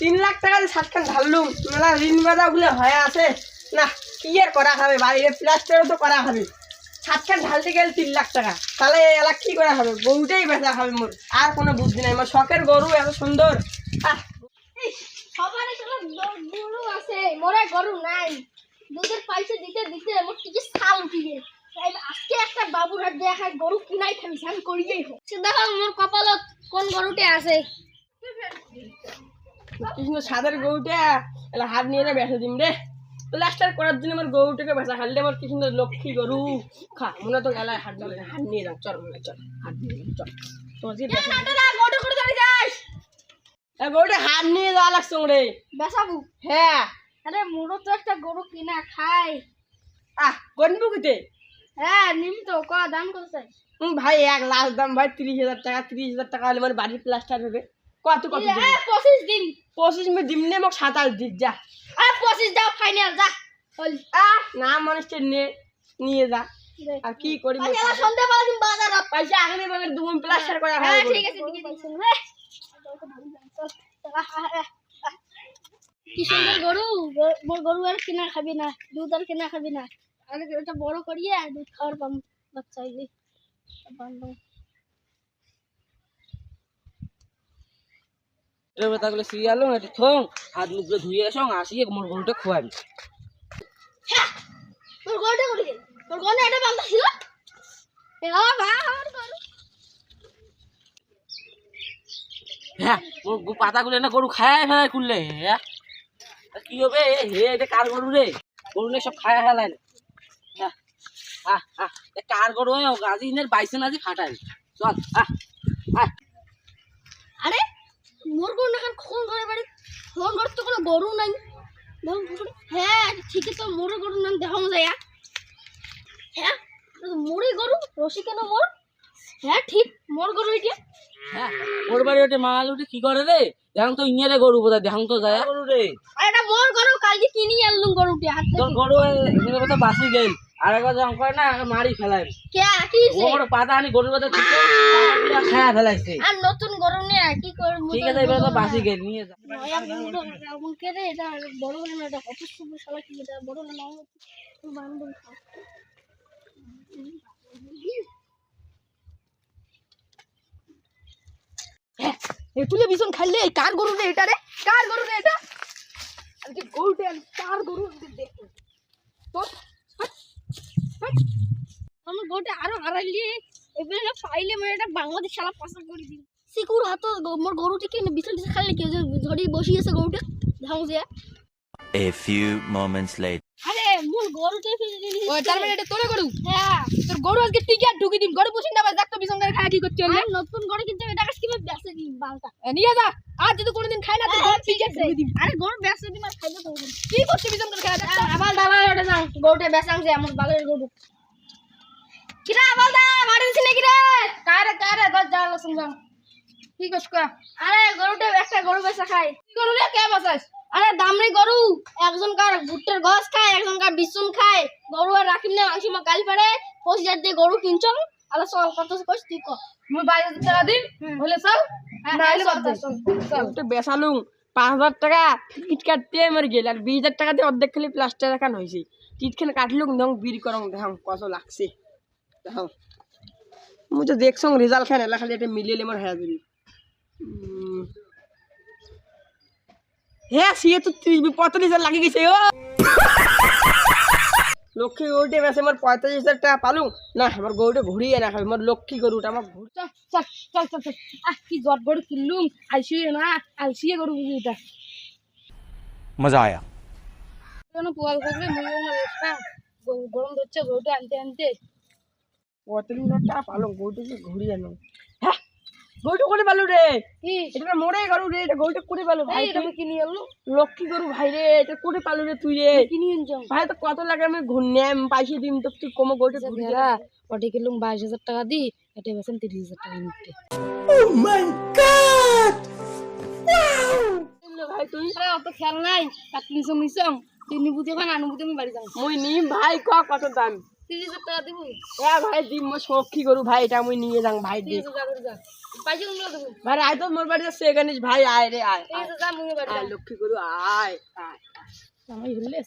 তিন লাখ টাকা দিয়ে সাতখান ঢাললুম। মেলা ঋণ বাধা বলে হয়ে আছে। না, কি আর করা হবে? বাড়িতে প্লাস্টারও তো করা হবে। সাতখান ঢালতে গেলে তিন লাখ টাকা। তাহলে এলা কি করা হবে? গরুটাই বেচা হবে মোর। আর কোনো বুদ্ধি নাই। মোর শখের গরু এত সুন্দর। সবার গরু আছে। মোরা গরু নাই। দুধের পয়সা দিতে দিতে আমার কিছু সাল উঠিবে আজকে একটা বাবুর হাত দেখা গরু কিনাই খাবি সান করিয়েই হোক। সে দেখো মোর কপালত কোন গরুটে আছে? কি সুন্দর সাদের গরুটা এলা হাত নিয়ে না বেচা দিম রে। প্লাস্টার করার জন্য আমার গরুটাকে বেচা খালি আমার কি সুন্দর লক্ষ্মী গরু। খা মনে তো গেলায় হাত ধরে হাত নিয়ে যাও চল মনে চল হাত নিয়ে যাও চল। তোমার যে গরুটা হাত নিয়ে যাওয়া লাগছে রে বেসাবু হ্যাঁ। আরে মোরও তো একটা গরু কিনা খাই। আহ গনবু কিতে? হ্যাঁ নিম তো ক দাম কত চাই হুম, ভাই এক লাখ দাম ভাই তিরিশ হাজার টাকা তিরিশ হাজার টাকা হলে আমার বাড়ির প্লাস্টার হবে। কত কত পঁচিশ দিন। পঁচিশ মে দিমনে মোক সাতাশ যা। আরে পঁচিশ দাও ফাইনাল যা। না মানুষটা নিয়ে নিয়ে যা। আর কি করি মোর আজকে সন্ধ্যে বেলা দিন বাজার পয়সা আগে দুগুণ প্লাস্টার করা হ্যাঁ ঠিক আছে ঠিক আছে হ্যাঁ। কি সুন্দর গরু? মোর গরু আর কিনা খাবি না দুধ আর কিনা খাবি না। আরে এটা বড় করিয়ে দুধ খাওয়ার পাম বাচ্চা হইলে। বান্ধব। এবার তাগুলো সিরিয়ালো একটু থং হাত মুখগুলো ধুয়ে আসং আসিয়ে মোর গরুটা খোয়াবি তোর গরুটা করে দে তোর গরু এটা বান্ধব ছিল? এ বাবা বা আমার গরু। হ্যাঁ মোর পাতাগুলো না গরু খায় ফেলায় খুললে হ্যাঁ। কি হবে? হে এটা কার গরু রে? গরু সব খায় ফেলায় হ্যাঁ আহ আহ কার গরু? হয় গাজি নের বাইসে নাজি ফাটাই চল আহ। আরে মোর গরু না কোন ঘরে বাড়ি। কোন ঘর তো কোনো গরু নাই। হ্যাঁ ঠিকই তো মোর গরু নাম যায় হ্যাঁ? মোরে গরু? রসি কেন মোর? হ্যাঁ ঠিক মোর গরু এটা হ্যাঁ ওর বাড়ি ওটে মাল উঠে কি করে রে? দেখাং তো ইঞ্জারে গরু বোধহয় দেখাং তো যায়। গরু রে। এটা মোর গরু কালকে কিনি আনলুম গরুটি হাত তোর থেকে গরু এখানে কথা বাসি গেল। আর একবার যখন করে না মারি ফেলায় কে কি ওর পাতা আনি গরুর কথা ঠিক খায় ফেলাইছে। আর নতুন কি করব ঠিক আছে এবার তো বাসি গেল নিয়ে যা নয়া গরু এমন কে এটা বড় হলে না এটা অফিস সুবু শালা কি এটা বড় হলে না বান্ধব এ তুলে ভীষণ খাইলে এই কার গরু রে এটা রে? কার গরু রে এটা? আজকে গরুটা কার গরু দেখো আমার গরুটা আরও হারাইলে। এবারে পাইলে মানে এটা বাংলাদেশ শালা পাচার করে দিন সিকুর হাত মোর গরুটিকে বিছাল বিছাল খাইলে কেউ ধরে বসিয়েছে গরুটা ধাউজিয়া A few moments later. আরে মোর দিলি ও তার মানে এটা তোরে গরু হ্যাঁ তোর গরু আজকে টিকে আর ঢুকি দিন গরু পুষিন না দেখ তো ভীষণ করে খায় কি করতে হলে আর নতুন গরু কিন্তু এটা কীভাবে বেচে দিন বালটা। নিয়ে যা আর যদি কোনোদিন খাই না তোর গরু টিকে ঢুকি দিন আরে গরু বেচে দিন আর খাইবে তো কি করছিস ভীষণ করে খায় দেখ তো। আবার দাবা ওটা যাও গরুটা বেচাং যে আমার বালের গরু কিরা আবার দা মারি দিছি নাকি রে কারে কারে দশ যা লসুন যা কি করছ কা? আরে গরুটা একটা গরু বেচা খায়। কি গরু রে কে বসাস আরে দামরি গরু। একজন কার ভুট্টার গছ খায় একজন কার বিচুন খায়। গরু আর রাখিম না মাংস মা গাল পারে। পঁচিশ হাজার দিয়ে গরু কিনছং আলো চল কত কইস তুই ক। মুই বাইরে টাকা দিন বলে চল। না হলে চল, বাদ দে চল, তো বেসালুম পাঁচ হাজার টাকা টিকিট কাটতে আমার গেল। আর বিশ হাজার টাকা দিয়ে অর্ধেক খালি প্লাস্টার এখান হয়েছে টিকিটখানে কাটলুম দং বিল করং দেখাম কত লাগছে। দেখাম। মুই তো দেখছং রেজাল্ট খান এলা খালি এটা মিলিয়ে আমার হ্যাঁ হ্যাঁ সিয়ে তো পঁয়তাল্লিশ হাজার লাগে গেছে ও! লক্ষ্মী গরুটা বেশ আমার পঁয়তাল্লিশ হাজার টাকা পালুম না আমার গরুটা ঘুরিয়ে না খাবে আমার লক্ষ্মী গরুটা আমার ঘুর চল চল চল চল আহ কি জট গরু কিনলুম আইসিয়ে না আইসিয়ে গরু বুঝি মজা আয়া। কোনো গরম ধরছে গরুটা আনতে আনতে। পঁয়তাল্লিশ হাজার টাকা পালুম গরুটাকে ঘুরিয়ে নাও হ্যাঁ গরুটা করে পালু রে? কি? এটা মোড়ে গরু রে এটা গরুটা করে পালু? ভাই এটা তুই কিনি আনলো। লক্ষ্মী গরু ভাই রে এটা করে পালু রে তুই রে? কিনি আনছং। ভাই তো কত লাগে আমি ঘুরনাম পাইছে দিন তো তুই কমো গরুটা ঘুরিয়ে ভেড়া ওটি কিলুম বাইশ হাজার টাকা দি এটা বেছেন তিরিশ হাজার টাকা নিতে। ভাই তুই? আরে অত খেয়াল নাই। তিন বুঝে খান আনু বুঝে আমি বাড়ি যাও মুই নিম ভাই ক কত দাম? তিরিশ হাজার টাকা দিব। এ ভাই দিম মই শখ কৰো ভাই এটা মই নিয়ে যাম ভাই দি করে যা পাইছে ভাই আয় তো মোর বাড়িতে সে গানিস ভাই আয় রে আয় তিরিশ হাজার মুখে বাড়ি আয় লক্ষ্মী করু আয় আয় আমার হলে